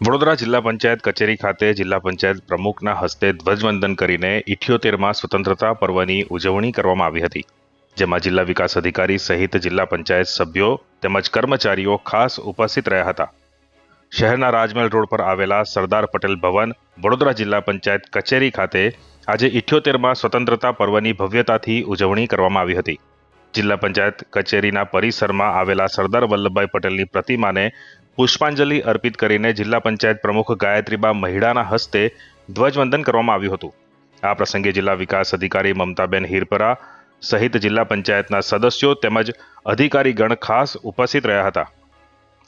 વડોદરા જિલ્લા પંચાયત કચેરી ખાતે જિલ્લા પંચાયત પ્રમુખના હસ્તે ધ્વજવંદન કરીને ઇઠ્યોતેરમાં સ્વતંત્રતા પર્વની ઉજવણી કરવામાં આવી હતી, જેમાં જિલ્લા વિકાસ અધિકારી સહિત જિલ્લા પંચાયત સભ્યો તેમજ કર્મચારીઓ ખાસ ઉપસ્થિત રહ્યા હતા. શહેરના રાજમહેલ રોડ પર આવેલા સરદાર પટેલ ભવન, વડોદરા જિલ્લા પંચાયત કચેરી ખાતે આજે ઇઠ્યોતેરમાં સ્વતંત્રતા પર્વની ભવ્યતાથી ઉજવણી કરવામાં આવી હતી. જિલ્લા પંચાયત કચેરીના પરિસરમાં આવેલા સરદાર વલ્લભભાઈ પટેલની પ્રતિમાને પુષ્પાંજલિ અર્પિત કરીને જિલ્લા પંચાયત પ્રમુખ ગાયત્રીબા મહિડાના હસ્તે ધ્વજવંદન કરવામાં આવ્યું હતું. આ પ્રસંગે જિલ્લા વિકાસ અધિકારી મમતાબેન હિરપરા સહિત જિલ્લા પંચાયતના સદસ્યો તેમજ અધિકારીગણ ખાસ ઉપસ્થિત રહ્યા હતા.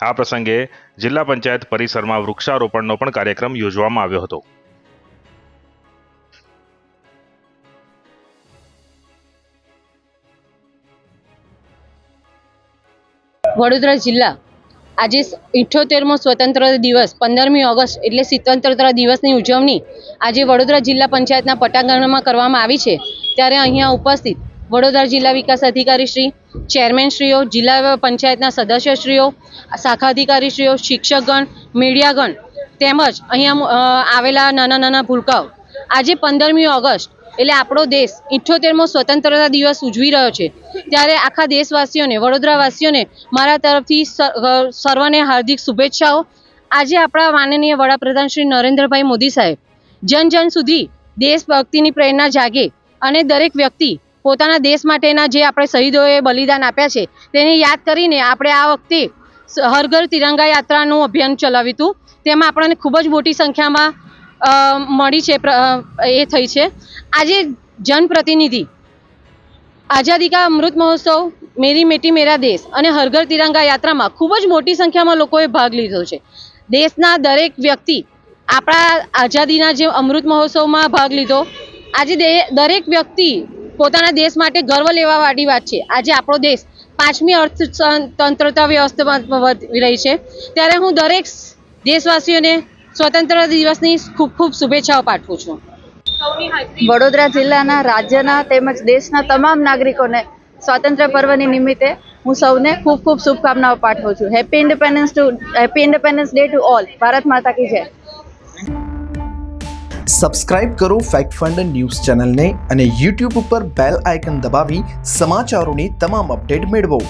આ પ્રસંગે જિલ્લા પંચાયત પરિસરમાં વૃક્ષારોપણનો પણ કાર્યક્રમ યોજવામાં આવ્યો હતો. વડોદરા જિલ્લા આજે ઇઠ્ઠોતેરમો સ્વતંત્ર દિવસ, પંદરમી ઓગસ્ટ, એટલે સ્વતંત્રતા દિવસની ઉજવણી આજે વડોદરા જિલ્લા પંચાયતના પટાંગણમાં કરવામાં આવી છે. ત્યારે અહીંયા ઉપસ્થિત વડોદરા જિલ્લા વિકાસ અધિકારી શ્રી ચેરમેનશ્રીઓ જિલ્લા પંચાયતના સદસ્યશ્રીઓ શાખા અધિકારીશ્રીઓ શિક્ષકગણ, મીડિયાગણ તેમજ અહીંયા આવેલા નાના નાના ભૂલકાઓ. આજે પંદરમી ઓગસ્ટ એટલે આપણો દેશ ઇઠ્ઠોતેરમો સ્વતંત્રતા દિવસ ઉજવી રહ્યો છે. ત્યારે આખા દેશવાસીઓને, વડોદરાવાસીઓને મારા તરફથી સર્વને હાર્દિક શુભેચ્છાઓ. આજે આપણા માનનીય વડાપ્રધાન શ્રી નરેન્દ્રભાઈ મોદી સાહેબ જન જન સુધી દેશભક્તિની પ્રેરણા જાગે અને દરેક વ્યક્તિ પોતાના દેશ માટેના જે આપણે શહીદોએ બલિદાન આપ્યા છે, તેને યાદ કરીને આપણે આ વખતે હરઘર હર ઘર તિરંગા યાત્રાનું અભિયાન ચલાવ્યું હતું. તેમાં આપણને ખૂબ જ મોટી સંખ્યામાં મળી છે એ થઈ છે. આજે જનપ્રતિનિધિ આઝાદી કા અમૃત મહોત્સવ, મેરી મેટી મેરા દેશ અને હરઘર તિરંગા યાત્રામાં ખૂબ જ મોટી સંખ્યામાં લોકોએ ભાગ લીધો છે. દેશના દરેક વ્યક્તિ આપણા આઝાદીના જે અમૃત મહોત્સવમાં ભાગ લીધો. આજે દરેક વ્યક્તિ પોતાના દેશ માટે ગર્વ લેવા વાળી વાત છે. આજે આપણો દેશ પાંચમી અર્થતંત્રતા વ્યવસ્થામાં રહી છે. ત્યારે હું દરેક દેશવાસીઓને સ્વતંત્ર દિવસની ખૂબ ખૂબ શુભેચ્છાઓ પાઠવું છું. વડોદરા જિલ્લાના રાજ્યના તેમજ દેશના તમામ નાગરિકોને સ્વાતંત્ર્ય પર્વની નિમિત્તે હું સૌને ખૂબ ખૂબ શુભકામનાઓ પાઠવું છું. Happy independence to happy independence day to all Bharat માતા કી જય. સબસ્ક્રાઇબ કરો ફેક્ટ ફંડ ન્યૂઝ ચેનલને અને યુટ્યુબ ઉપર બેલ આઇકન દબાવી સમાચારોની તમામ અપડેટ મેળવો.